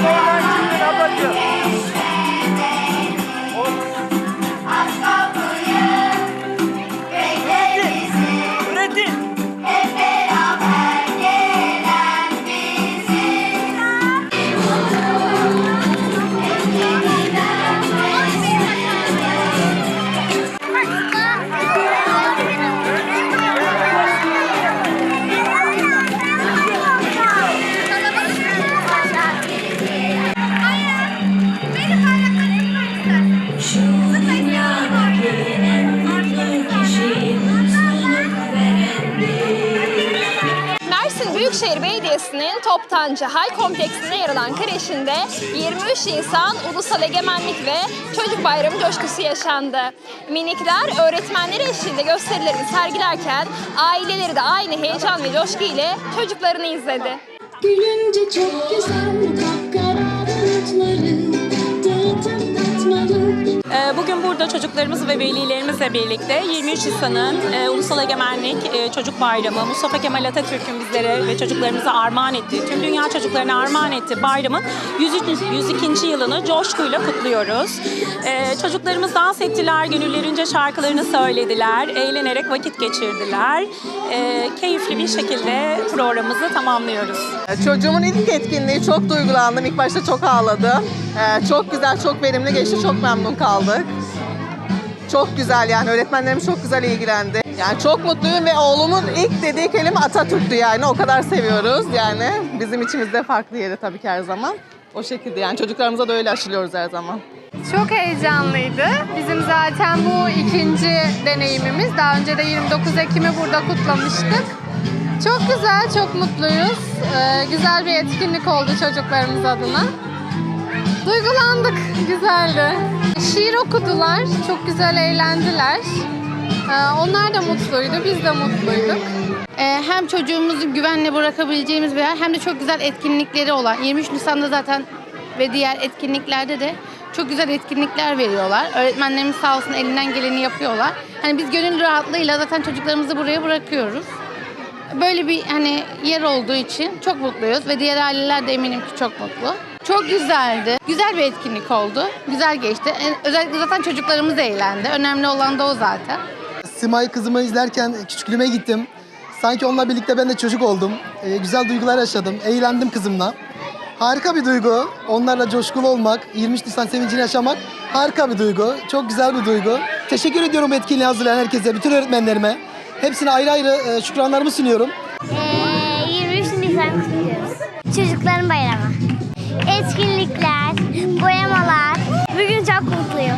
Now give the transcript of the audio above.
Vamos, vamos. Büyükşehir Belediyesi'nin Toptancı Hay Kompleksinde yer alan kreşinde 23 Nisan Ulusal Egemenlik ve Çocuk Bayramı coşkusu yaşandı. Minikler öğretmenleri eşliğinde gösterilerini sergilerken aileleri de aynı heyecan ve coşku ile çocuklarını izledi. Gülünce çok güzel kapkara bulutları Ee, Bugün burada çocuklarımız ve velilerimizle birlikte 23 Nisan'ın e, Ulusal Egemenlik e, Çocuk Bayramı, Mustafa Kemal Atatürk'ün bizlere ve çocuklarımıza armağan ettiği, tüm dünya çocuklarına armağan ettiği bayramın 103. 102. yılını coşkuyla kutluyoruz. Ee, Çocuklarımız dans ettiler, gönüllerince şarkılarını söylediler, eğlenerek vakit geçirdiler. Ee, Keyifli bir şekilde programımızı tamamlıyoruz. Çocuğumun ilk etkinliği çok duygulandım. İlk başta çok ağladı. Ee, çok güzel, çok verimli geçti. Çok memnun kaldık. Çok güzel yani öğretmenlerim çok güzel ilgilendi. Yani çok mutluyum ve oğlumun ilk dediği kelime Atatürk'tü yani. O kadar seviyoruz yani. Bizim içimizde farklı yeri tabii ki her zaman. O şekilde yani çocuklarımıza da öyle aşılıyoruz her zaman. Çok heyecanlıydı. Bizim zaten bu ikinci deneyimimiz. Daha önce de 29 Ekim'i burada kutlamıştık. Çok güzel, çok mutluyuz. Ee, güzel bir etkinlik oldu çocuklarımız adına. Duygulandık, güzeldi. Şiir okudular, çok güzel eğlendiler. Ee, onlar da mutluydu, biz de mutluyduk. Ee, hem çocuğumuzu güvenle bırakabileceğimiz bir yer hem de çok güzel etkinlikleri olan 23 Nisan'da zaten ve diğer etkinliklerde de çok güzel etkinlikler veriyorlar. Öğretmenlerimiz sağ olsun elinden geleni yapıyorlar. Hani biz gönül rahatlığıyla zaten çocuklarımızı buraya bırakıyoruz. Böyle bir hani yer olduğu için çok mutluyuz ve diğer aileler de eminim ki çok mutlu. Çok güzeldi. Güzel bir etkinlik oldu. Güzel geçti. Özellikle zaten çocuklarımız eğlendi. Önemli olan da o zaten. Simay kızımı izlerken küçüklüğüme gittim. Sanki onunla birlikte ben de çocuk oldum. Ee, güzel duygular yaşadım. Eğlendim kızımla. Harika bir duygu. Onlarla coşkulu olmak, 23 Nisan sevincini yaşamak harika bir duygu. Çok güzel bir duygu. Teşekkür ediyorum etkinliği hazırlayan herkese, bütün öğretmenlerime. Hepsine ayrı ayrı e, şükranlarımı sunuyorum. Ee, 23 Nisan kutluyoruz. Çocukların bayramı. Etkinlikler, boyamalar. Bugün çok mutluyum.